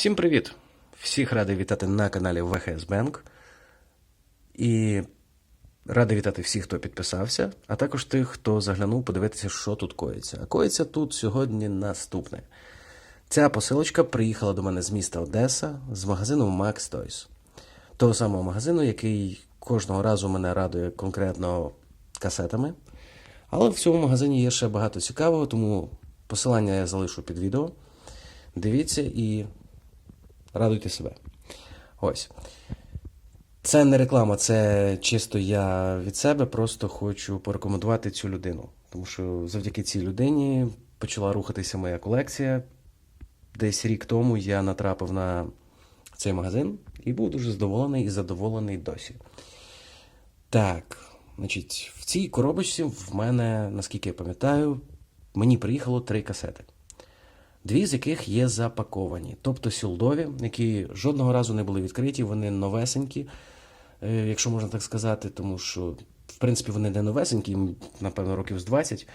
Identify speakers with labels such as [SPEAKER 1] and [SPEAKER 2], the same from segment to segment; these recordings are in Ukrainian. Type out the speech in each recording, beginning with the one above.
[SPEAKER 1] Всім привіт! Всіх радий вітати на каналі VHS Bank. І радий вітати всіх, хто підписався, а також тих, хто заглянув подивитися, що тут коїться. А коїться тут сьогодні наступне. Ця посилочка приїхала до мене з міста Одеса з магазину Max Toys. Того самого магазину, який кожного разу мене радує конкретно касетами. Але в цьому магазині є ще багато цікавого, тому посилання я залишу під відео. Дивіться і радуйте себе. Ось. Це не реклама, це чисто я від себе просто хочу порекомендувати цю людину. Тому що завдяки цій людині почала рухатися моя колекція. Десь рік тому я натрапив на цей магазин і був дуже задоволений і задоволений досі. Так, значить, в цій коробочці в мене, наскільки я пам'ятаю, мені приїхало три касети. Дві з яких є запаковані, тобто сілдові, які жодного разу не були відкриті, вони новесенькі, е, якщо можна так сказати, тому що, в принципі, вони не новесенькі, їм, напевно, років з 20.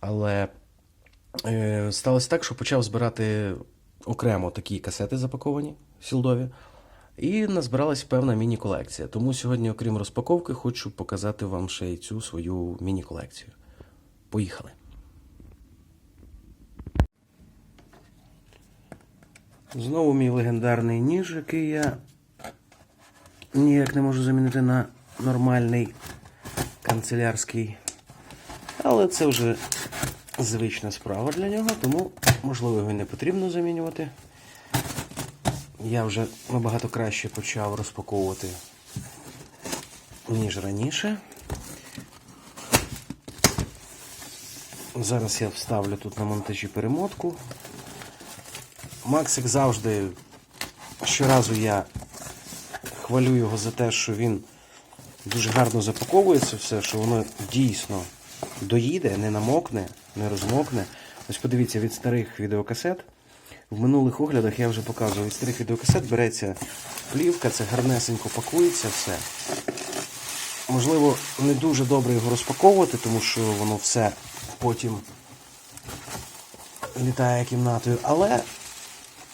[SPEAKER 1] Але е, сталося так, що почав збирати окремо такі касети запаковані, сілдові, і назбиралась певна міні-колекція. Тому сьогодні, окрім розпаковки, хочу показати вам ще й цю свою міні-колекцію. Поїхали! Знову мій легендарний ніж, який я ніяк не можу замінити на нормальний канцелярський. Але це вже звична справа для нього, тому, можливо, його не потрібно замінювати. Я вже набагато краще почав розпаковувати, ніж раніше. Зараз я вставлю тут на монтажі перемотку. Максик завжди, щоразу я хвалю його за те, що він дуже гарно запаковується все, що воно дійсно доїде, не намокне, не розмокне. Ось подивіться, від старих відеокасет. В минулих оглядах я вже показував, від старих відеокасет береться плівка, це гарнесенько пакується все. Можливо, не дуже добре його розпаковувати, тому що воно все потім літає кімнатою, але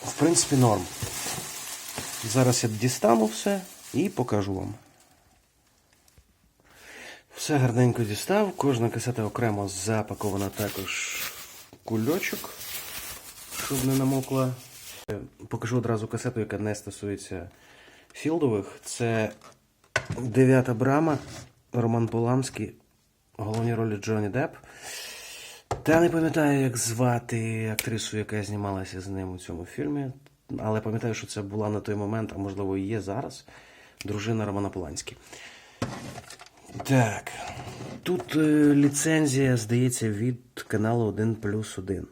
[SPEAKER 1] в принципі, норм. Зараз я дістану все і покажу вам. Все гарненько дістав. Кожна касета окремо запакована також кульочок, щоб не намокла. Покажу одразу касету, яка не стосується філдових. Це дев'ята брама, Роман Поламський, головні ролі Джонні Депп. Та не пам'ятаю, як звати актрису, яка знімалася з ним у цьому фільмі. Але пам'ятаю, що це була на той момент, а можливо і є зараз, дружина Романа Поланський. Так. Тут е, ліцензія, здається, від каналу 1 плюс 1.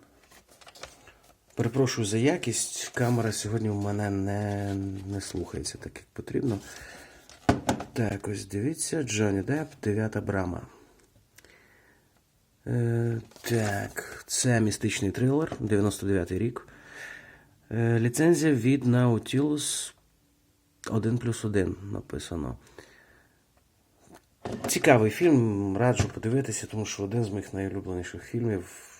[SPEAKER 1] Перепрошую за якість. Камера сьогодні в мене не, не слухається так, як потрібно. Так, ось дивіться, Джонні Депп, дев'ята брама. Е, так, це містичний трилер, 99-й рік. Е, ліцензія від Nautilus 1 плюс 1 написано. Цікавий фільм, раджу подивитися, тому що один з моїх найулюбленіших фільмів.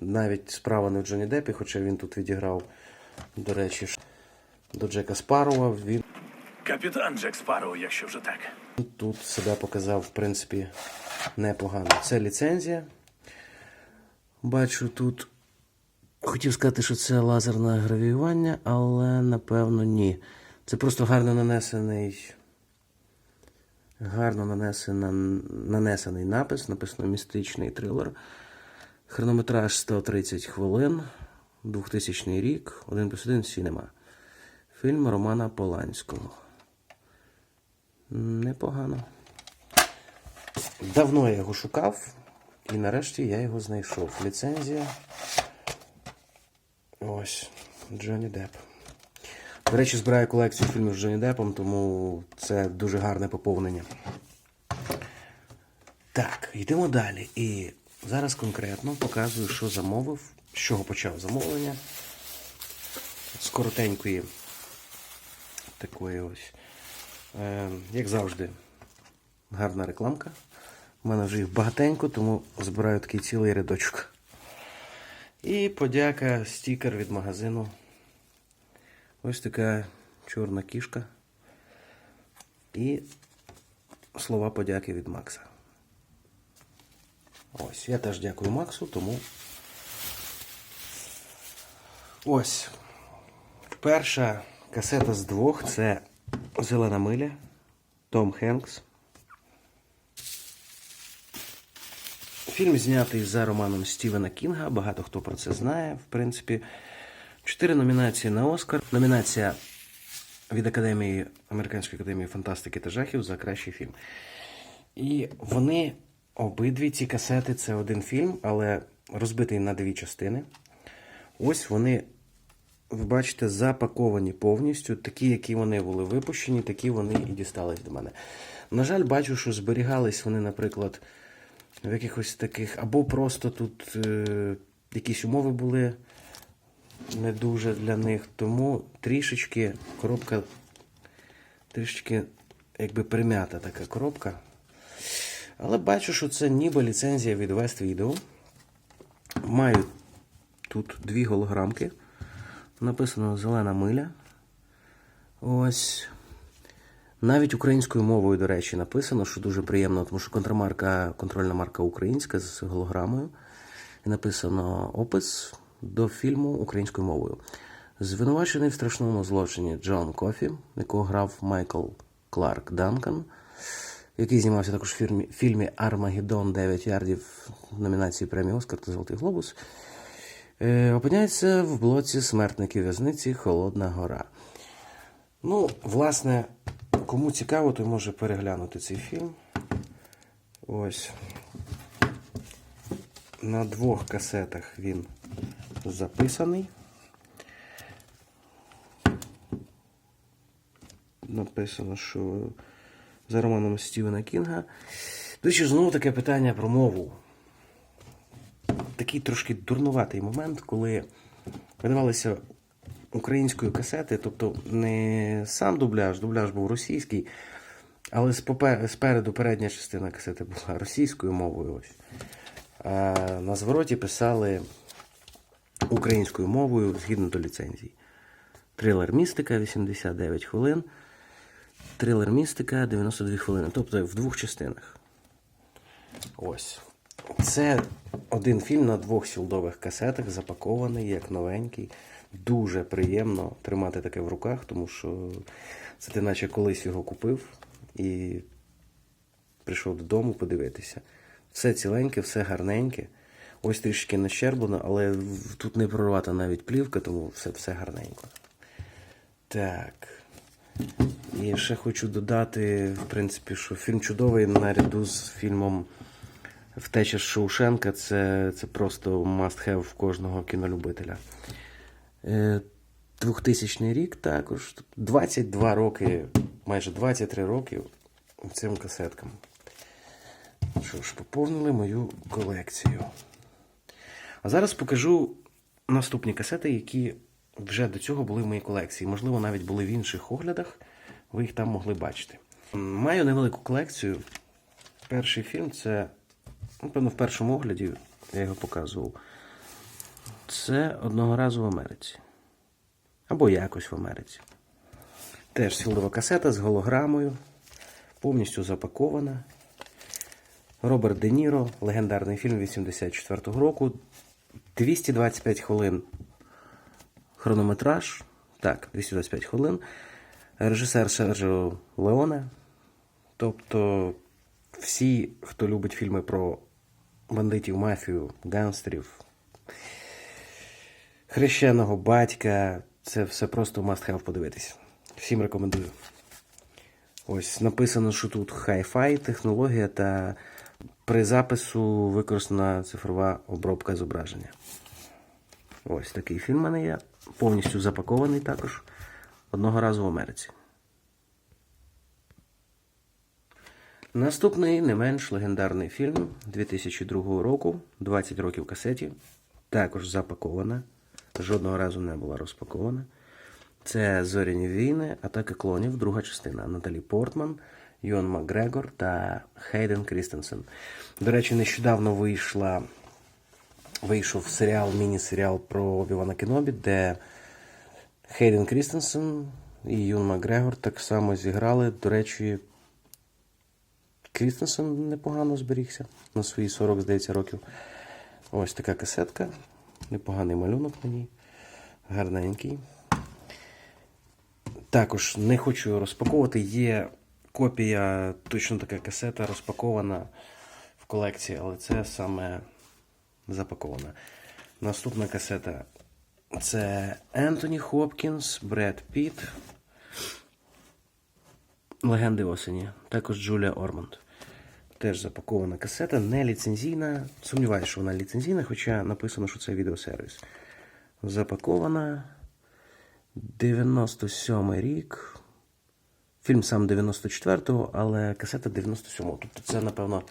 [SPEAKER 1] Навіть справа не в Джонні Деппі, хоча він тут відіграв, до речі, до Джека Спарова. Він
[SPEAKER 2] Капітан Джек Спарроу, якщо вже так.
[SPEAKER 1] Тут себе показав, в принципі, непогано. Це ліцензія. Бачу тут. Хотів сказати, що це лазерне гравіювання, але напевно ні. Це просто гарно нанесений. Гарно нанесена, нанесений напис, написано містичний трилер. Хронометраж 130 хвилин, 2000 рік, 1 плюс 1 Сінема. Фільм Романа Поланського. Непогано. Давно я його шукав, і нарешті я його знайшов. Ліцензія. Ось, Джонні Депп. До речі, збираю колекцію фільмів з Джонні Деппом, тому це дуже гарне поповнення. Так, йдемо далі. І зараз конкретно показую, що замовив, з чого почав замовлення. З коротенької такої ось. Е, як завжди, гарна рекламка. У мене вже їх багатенько, тому збираю такий цілий рядочок. І подяка стікер від магазину Ось така чорна кішка. І слова подяки від Макса. Ось, я теж дякую Максу, тому. Ось. Перша касета з двох це Зелена миля, Том Хенкс. Фільм знятий за романом Стівена Кінга. Багато хто про це знає. В принципі, чотири номінації на Оскар. Номінація від Академії Американської академії фантастики та жахів за кращий фільм. І вони обидві ці касети це один фільм, але розбитий на дві частини. Ось вони, ви бачите, запаковані повністю. Такі, які вони були випущені, такі вони і дістались до мене. На жаль, бачу, що зберігались вони, наприклад, в якихось таких, або просто тут е, якісь умови були не дуже для них. Тому трішечки коробка, трішечки якби примята така коробка. Але бачу, що це ніби ліцензія від West Video. Маю тут дві голограмки. Написано Зелена миля. Ось. Навіть українською мовою, до речі, написано, що дуже приємно, тому що контрамарка, контрольна марка українська з голограмою. І написано опис до фільму українською мовою. Звинувачений в страшному злочині Джон Кофі, якого грав Майкл Кларк Данкан, який знімався також в фільмі, Армагеддон 9 ярдів номінації премії Оскар та Золотий Глобус. Е, опиняється в блоці смертників в'язниці Холодна Гора. Ну, власне, кому цікаво, той може переглянути цей фільм. Ось. На двох касетах він записаний. Написано, що за романом Стівена Кінга. До речі, знову таке питання про мову. Такий трошки дурнуватий момент, коли видавалися українською касети, тобто не сам дубляж, дубляж був російський, але спереду передня частина касети була російською мовою. Ось. А на звороті писали українською мовою згідно до ліцензій. Трилер Містика 89 хвилин. Трилер Містика 92 хвилини. Тобто в двох частинах. Ось. Це один фільм на двох сілдових касетах, запакований як новенький. Дуже приємно тримати таке в руках, тому що це ти наче колись його купив і прийшов додому подивитися. Все ціленьке, все гарненьке. Ось трішки нащерблено, але тут не прорвата навіть плівка, тому все, все гарненько. Так. І ще хочу додати, в принципі, що фільм чудовий наряду з фільмом Втеча з Шоушенка це, це просто must have в кожного кінолюбителя. Е, 2000 рік також. 22 роки, майже 23 роки цим касеткам. Що ж, поповнили мою колекцію. А зараз покажу наступні касети, які вже до цього були в моїй колекції. Можливо, навіть були в інших оглядах. Ви їх там могли бачити. Маю невелику колекцію. Перший фільм це, напевно, в першому огляді я його показував. Це одного разу в Америці. Або якось в Америці. Теж філдова касета з голограмою, повністю запакована. Роберт Де Ніро, легендарний фільм 84-го року. 225 хвилин хронометраж. Так, 225 хвилин. Режисер Серджіо Леоне. Тобто, всі, хто любить фільми про бандитів, мафію, гангстерів, хрещеного батька, це все просто must have подивитись. Всім рекомендую. Ось написано, що тут Hi-Fi технологія та при запису використана цифрова обробка зображення. Ось такий фільм в мене є. Повністю запакований також одного разу в Америці. Наступний не менш легендарний фільм 2002 року, 20 років касеті. Також запакована. Жодного разу не була розпакована. Це Зоряні війни, атака клонів, друга частина. Наталі Портман, Йон Макгрегор та Хейден Крістенсен. До речі, нещодавно вийшла, вийшов серіал, міні-серіал про Обівана Кенобі, де Хейден Крістенсен і Юн Макгрегор так само зіграли. До речі, Крістенсен непогано зберігся на свої 40, здається, років. Ось така касетка. Непоганий малюнок на ній. Гарненький. Також не хочу розпаковувати. Є копія, точно така касета, розпакована в колекції, але це саме запакована. Наступна касета це Ентоні Хопкінс, Бред Піт. Легенди осені. Також Джулія Ормонд. Теж запакована касета, не ліцензійна. Сумніваюся, що вона ліцензійна, хоча написано, що це відеосервіс. Запакована. 97 рік. Фільм сам 94-го, але касета 97-го. Тобто це, напевно,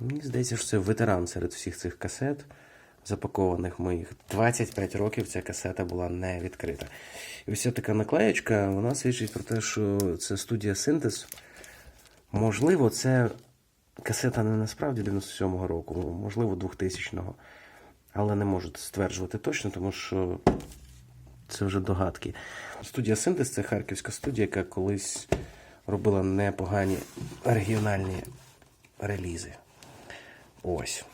[SPEAKER 1] мені здається, що це ветеран серед всіх цих касет, запакованих моїх. 25 років ця касета була не відкрита. І ось ця така наклеєчка, вона свідчить про те, що це студія Синтез. Можливо, це касета не насправді 97-го року, можливо, 2000-го. Але не можу стверджувати точно, тому що це вже догадки. Студія Синтез це харківська студія, яка колись робила непогані регіональні релізи. Ось.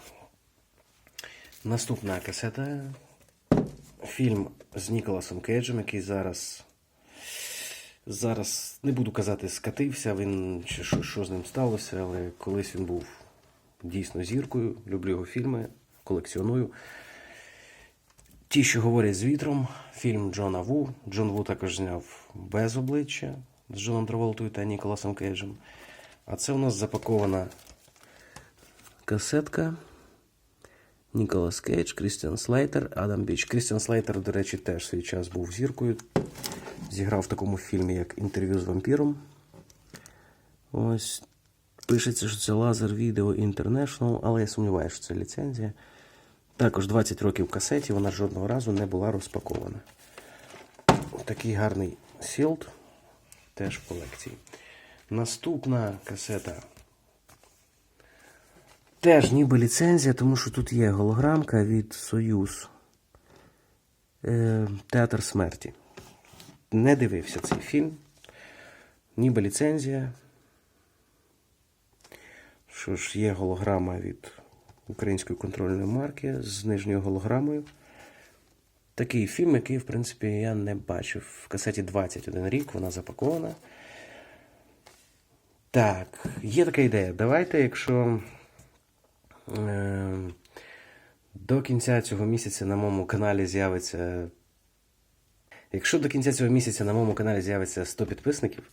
[SPEAKER 1] Наступна касета. Фільм з Ніколасом Кейджем, який зараз. Зараз не буду казати, скатився він чи що, що з ним сталося, але колись він був дійсно зіркою. Люблю його фільми, колекціоную. Ті, що говорять з вітром, фільм Джона Ву. Джон Ву також зняв без обличчя з Джоном Траволтою та Ніколасом Кейджем. А це у нас запакована касетка. Ніколас Кейдж, Крістіан Слейтер, Адам Біч. Крістіан Слейтер, до речі, теж свій час був зіркою. Зіграв в такому фільмі, як інтерв'ю з вампіром. Ось. Пишеться, що це Лазер Video International, але я сумніваюся, що це ліцензія. Також 20 років касеті, вона жодного разу не була розпакована. Такий гарний сілд теж в колекції. Наступна касета. Теж ніби ліцензія, тому що тут є голограмка від Союз. Е, Театр смерті. Не дивився цей фільм. Ніби ліцензія. Що ж, є голограма від української контрольної марки з нижньою голограмою. Такий фільм, який, в принципі, я не бачив. В касеті 21 рік, вона запакована. Так, є така ідея. Давайте, якщо до кінця цього місяця на моєму каналі з'явиться. Якщо до кінця цього місяця на моєму каналі з'явиться 100 підписників,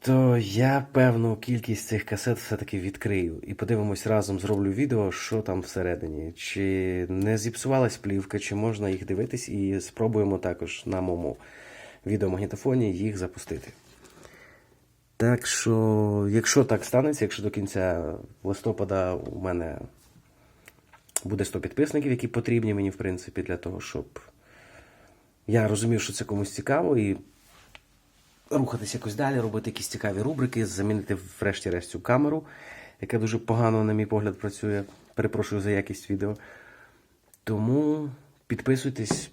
[SPEAKER 1] то я певну кількість цих касет все-таки відкрию і подивимось разом, зроблю відео, що там всередині. Чи не зіпсувалась плівка, чи можна їх дивитись, і спробуємо також на моєму відеомагнітофоні їх запустити. Так що, якщо так станеться, якщо до кінця листопада у мене буде 100 підписників, які потрібні мені, в принципі, для того, щоб я розумів, що це комусь цікаво, і рухатись якось далі, робити якісь цікаві рубрики, замінити врешті-решт цю камеру, яка дуже погано, на мій погляд, працює. Перепрошую за якість відео. Тому підписуйтесь,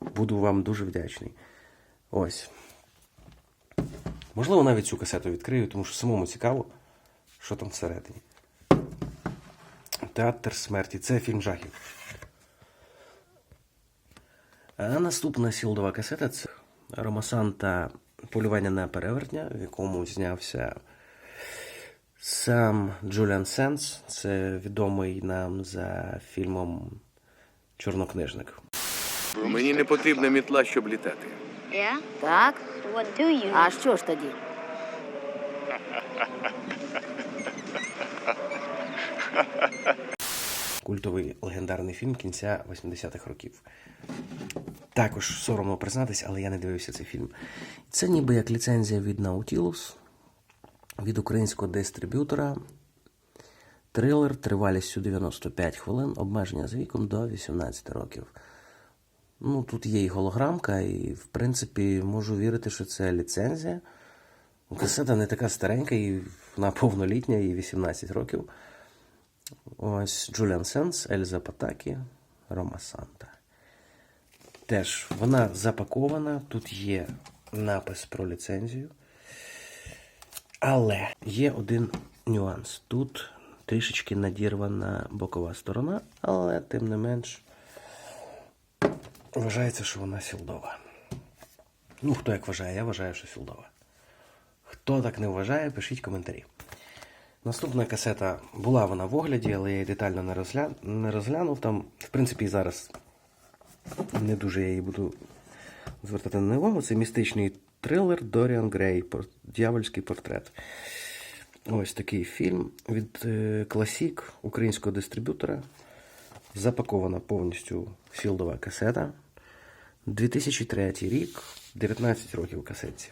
[SPEAKER 1] буду вам дуже вдячний. Ось. Можливо, навіть цю касету відкрию, тому що самому цікаво, що там всередині. Театр смерті. Це фільм жахів. А наступна сілдова касета це Ромасан полювання на перевертня, в якому знявся сам Джуліан Сенс. Це відомий нам за фільмом Чорнокнижник.
[SPEAKER 2] Мені не потрібна мітла, щоб літати.
[SPEAKER 3] Yeah?
[SPEAKER 4] Так?
[SPEAKER 3] What do you?
[SPEAKER 4] А що ж тоді?
[SPEAKER 1] Культовий легендарний фільм кінця 80-х років. Також соромно признатись, але я не дивився цей фільм. Це ніби як ліцензія від Nautilus, від українського дистриб'ютора. Трилер тривалістю 95 хвилин, обмеження з віком до 18 років. Ну, тут є і голограмка, і, в принципі, можу вірити, що це ліцензія. Касета не така старенька, і вона повнолітня, їй 18 років. Ось Джуліан Сенс, Ельза Патакі, Рома Санта. Теж вона запакована, тут є напис про ліцензію. Але є один нюанс. Тут трішечки надірвана бокова сторона, але тим не менш вважається, що вона сілдова. Ну, хто як вважає, я вважаю, що сілдова. Хто так не вважає, пишіть коментарі. Наступна касета була вона в огляді, але я її детально не, розгля... не розглянув. Там, в принципі, і зараз не дуже я її буду звертати на увагу. Це містичний трилер Доріан Грей, Д'явольський портрет. Ось такий фільм від е, Класік українського дистриб'ютора. Запакована повністю сілдова касета. 2003 рік, 19 років касетці.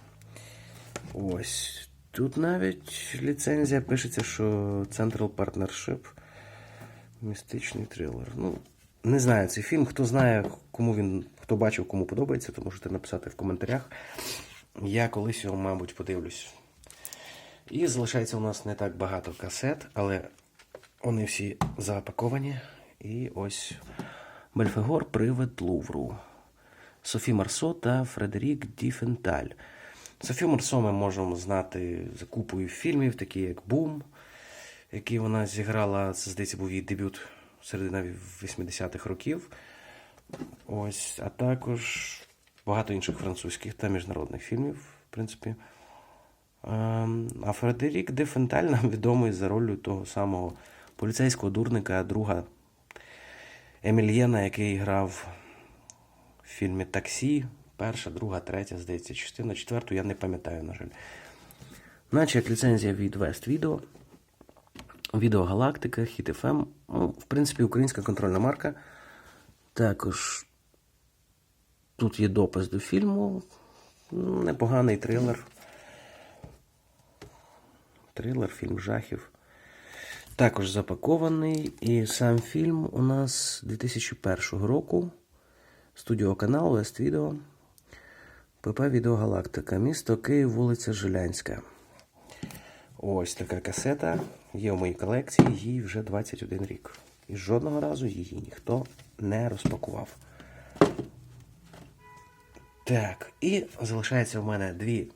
[SPEAKER 1] Ось. Тут навіть ліцензія пишеться, що Central Partnership. Містичний трилер. Ну, не знаю цей фільм. Хто знає, кому він, хто бачив, кому подобається, то можете написати в коментарях. Я колись його, мабуть, подивлюсь. І залишається у нас не так багато касет, але вони всі запаковані. І ось Бельфегор Привид Лувру. Софі Марсо та Фредерік Діфенталь. Софію Марсо ми можемо знати за купою фільмів, такі як Бум, який вона зіграла, це здається, був її дебют середина 80-х років. Ось, а також багато інших французьких та міжнародних фільмів, в принципі. Ем, А Фредерік де Фенталь нам відомий за ролью того самого поліцейського дурника, друга Емільєна, який грав фільмі Таксі. Перша, друга, третя, здається, частина, четверту, я не пам'ятаю, на жаль. Значить, ліцензія від West Video, Відео Галактика, Hit FM. Ну, в принципі, українська контрольна марка. Також тут є допис до фільму. Непоганий трилер. Трилер, фільм жахів. Також запакований. І сам фільм у нас 2001 року. Студіоканал West Video. ПП Відео Галактика. Місто Київ, вулиця Жилянська. Ось така касета. Є в моїй колекції, їй вже 21 рік. І жодного разу її ніхто не розпакував. Так, і залишається в мене дві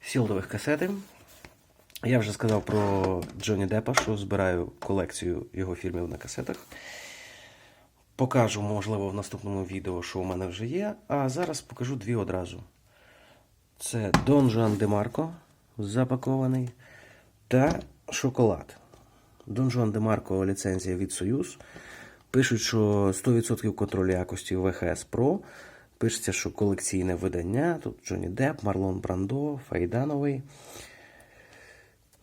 [SPEAKER 1] сілдових касети. Я вже сказав про Джонні Деппа, що збираю колекцію його фільмів на касетах. Покажу, можливо, в наступному відео, що у мене вже є. А зараз покажу дві одразу. Це Дон Жуан де Марко, запакований, та шоколад. Дон Жуан де Марко ліцензія від Союз. Пишуть, що 100% контролю якості ВХС Pro. Пишеться, що колекційне видання. Тут Джонні Депп, Марлон Брандо, Файдановий.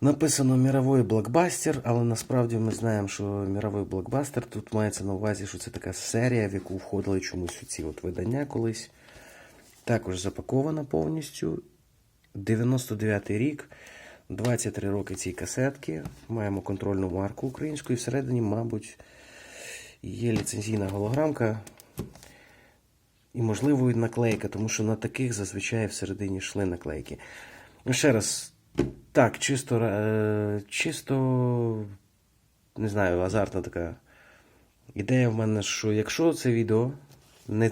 [SPEAKER 1] Написано міровий блокбастер, але насправді ми знаємо, що міровий блокбастер тут мається на увазі, що це така серія, в яку входили чомусь ці от видання колись. Також запакована повністю. 99-й рік, 23 роки цій касетки. Маємо контрольну марку українську і всередині, мабуть, є ліцензійна голограмка. І, можливо, і наклейка, тому що на таких зазвичай всередині йшли наклейки. Ще раз, так, чисто, е, чисто, не знаю, азартна така ідея в мене, що якщо це відео, не,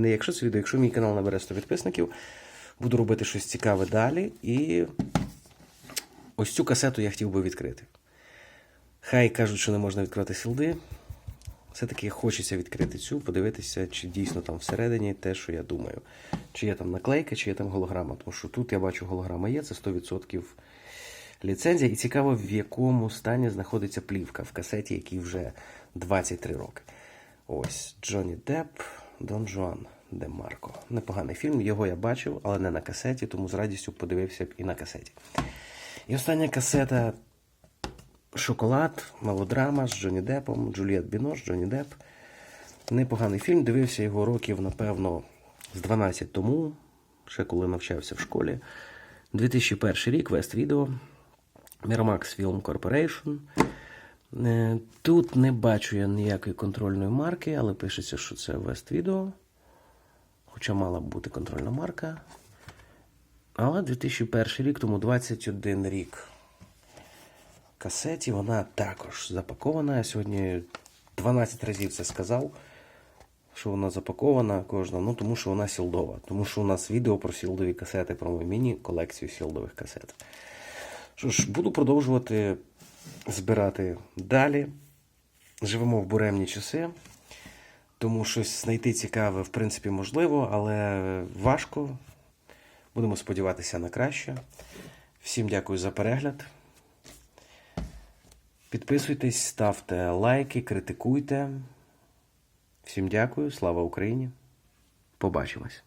[SPEAKER 1] не якщо це відео, якщо мій канал набере 100 підписників, буду робити щось цікаве далі. І ось цю касету я хотів би відкрити. Хай кажуть, що не можна відкривати сілди. Все-таки хочеться відкрити цю, подивитися, чи дійсно там всередині те, що я думаю. Чи є там наклейка, чи є там голограма. Тому що тут я бачу, голограма є, це 100% ліцензія. І цікаво, в якому стані знаходиться плівка в касеті, якій вже 23 роки. Ось Джонні Депп, Дон Жуан де Марко. Непоганий фільм, його я бачив, але не на касеті, тому з радістю подивився б і на касеті. І остання касета Шоколад, мелодрама з Джонні Деппом, Джуліет Бінош, Джонні Депп. Непоганий фільм. Дивився його років, напевно, з 12 тому, ще коли навчався в школі. 2001 рік, West Video, Miramax Film Corporation. Е, Тут не бачу я ніякої контрольної марки, але пишеться, що це West Video. Хоча мала б бути контрольна марка. Але 2001 рік, тому 21 рік касеті. Вона також запакована. Я сьогодні 12 разів це сказав. що вона запакована кожна, ну тому що вона сілдова. Тому що у нас відео про сілдові касети, про мою міні-колекцію сілдових касет. Що ж, буду продовжувати збирати далі. Живемо в буремні часи, тому щось знайти цікаве, в принципі, можливо, але важко. Будемо сподіватися на краще. Всім дякую за перегляд. Підписуйтесь, ставте лайки, критикуйте. Всім дякую, слава Україні. Побачимось.